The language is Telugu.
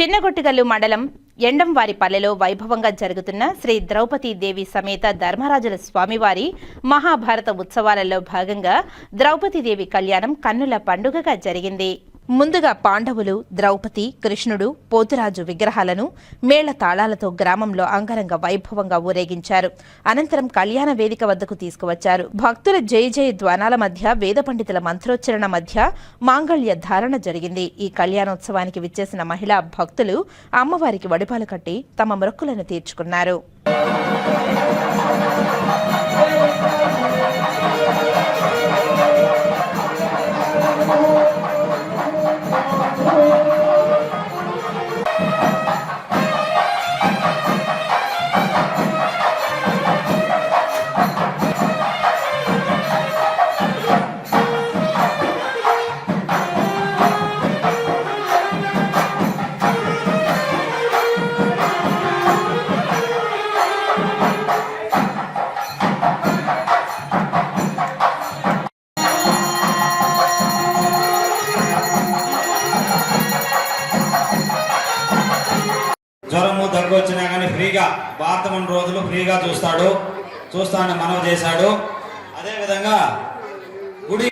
చిన్నగొట్టుగల్లు మండలం ఎండంవారిపల్లెలో వైభవంగా జరుగుతున్న శ్రీ ద్రౌపదీ దేవి సమేత ధర్మరాజుల స్వామివారి మహాభారత ఉత్సవాలలో భాగంగా ద్రౌపదీదేవి కళ్యాణం కన్నుల పండుగగా జరిగింది. ముందుగా పాండవులు ద్రౌపది కృష్ణుడు పోతురాజు విగ్రహాలను మేళ తాళాలతో గ్రామంలో అంగరంగ వైభవంగా ఊరేగించారు. అనంతరం కళ్యాణ వేదిక వద్దకు తీసుకువచ్చారు. భక్తుల జయ జయ ద్వానాల మధ్య వేద పండితుల మంత్రోచ్చరణ మధ్య మాంగళ్య ధారణ జరిగింది. ఈ కళ్యాణోత్సవానికి విచ్చేసిన మహిళా భక్తులు అమ్మవారికి వడిపాలు కట్టి తమ మొక్కులను తీర్చుకున్నారు. జ్వరము దగ్గు వచ్చినా కానీ ఫ్రీగా వార్త రోజులు ఫ్రీగా చూస్తాడు. చూస్తానని మనవి చేశాడు. అదేవిధంగా గుడి